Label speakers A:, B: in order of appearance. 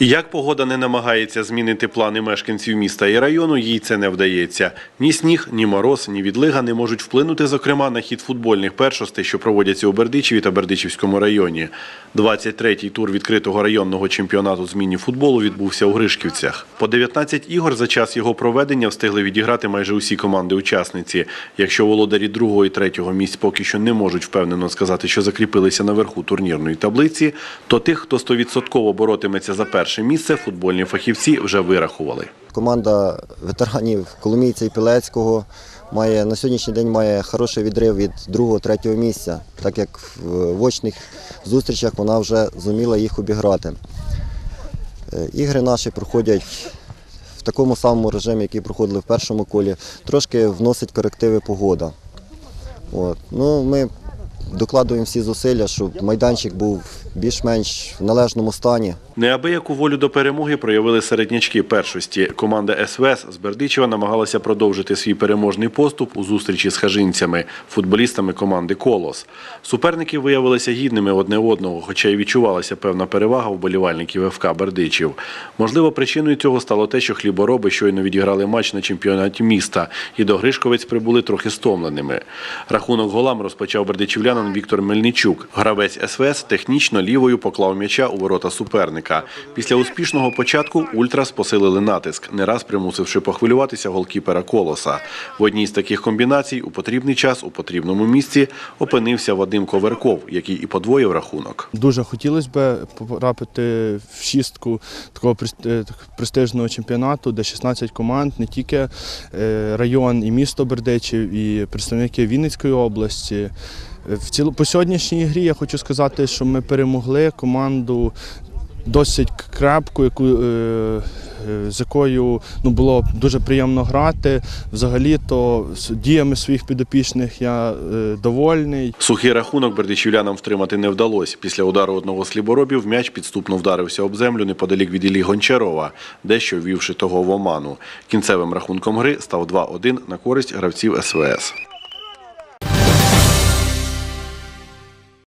A: Як погода не намагається змінити плани мешканців міста і району, їй це не вдається. Ні сніг, ні мороз, ні відлига не можуть вплинути, зокрема, на хід футбольних першостей, що проводяться у Бердичеві та Бердичівському районі. 23-й тур відкритого районного чемпіонату з міні-футболу відбувся у Гришківцях. По 19 ігор за час його проведення встигли відіграти майже усі команди-учасниці. Якщо володарі другого і третього місць поки що не можуть впевнено сказати, що закріпилися наверху турнірної таблиці, то тих, хто 100% боротиметься за перше місце, футбольні фахівці вже вирахували.
B: Команда ветеранів Коломійця і Пілецького має на сьогоднішній день має хороший відрив від другого-третього місця, так як в очних зустрічах вона вже зуміла їх обіграти. Е, Ігри наші проходять в такому самому режимі, який проходили в першому колі. Трошки вносить корективи погода. От. Ну, ми докладуємо всі зусилля, щоб майданчик був більш-менш в належному стані.
A: Неабияку волю до перемоги проявили середнячки першості. Команда СВС з Бердичева намагалася продовжити свій переможний поступ у зустрічі з хажинцями, футболістами команди Колос. Суперники виявилися гідними одне одного, хоча й відчувалася певна перевага вболівальників ФК Бердичів. Можливо, причиною цього стало те, що хлібороби щойно відіграли матч на чемпіонаті міста, і до Гришковець прибули трохи стомленими. Рахунок голам розпочав бердичівлянин Віктор Мельничук. Гравець СВС технічно лівою поклав м'яча у ворота суперника. Після успішного початку ультрас посилили натиск, не раз примусивши похвилюватися голкіпера Колоса. В одній з таких комбінацій у потрібний час у потрібному місці опинився Вадим Коверков, який і подвоїв рахунок.
C: Дуже хотілося б потрапити в шістку такого е, престижного чемпіонату, де 16 команд, не тільки е, район і місто Бердичів, і представники Вінницької області. В ціло по сьогоднішній грі я хочу сказати, що ми перемогли команду досить крепку, яку, е, е, з якою ну, було дуже приємно грати. Взагалі, то діями своїх підопічних я е, довольний.
A: Сухий рахунок бердичівлянам втримати не вдалося. Після удару одного з хліборобів м'яч підступно вдарився об землю неподалік від Іллі Гончарова, дещо ввівши того в оману. Кінцевим рахунком гри став 2-1 на користь гравців СВС.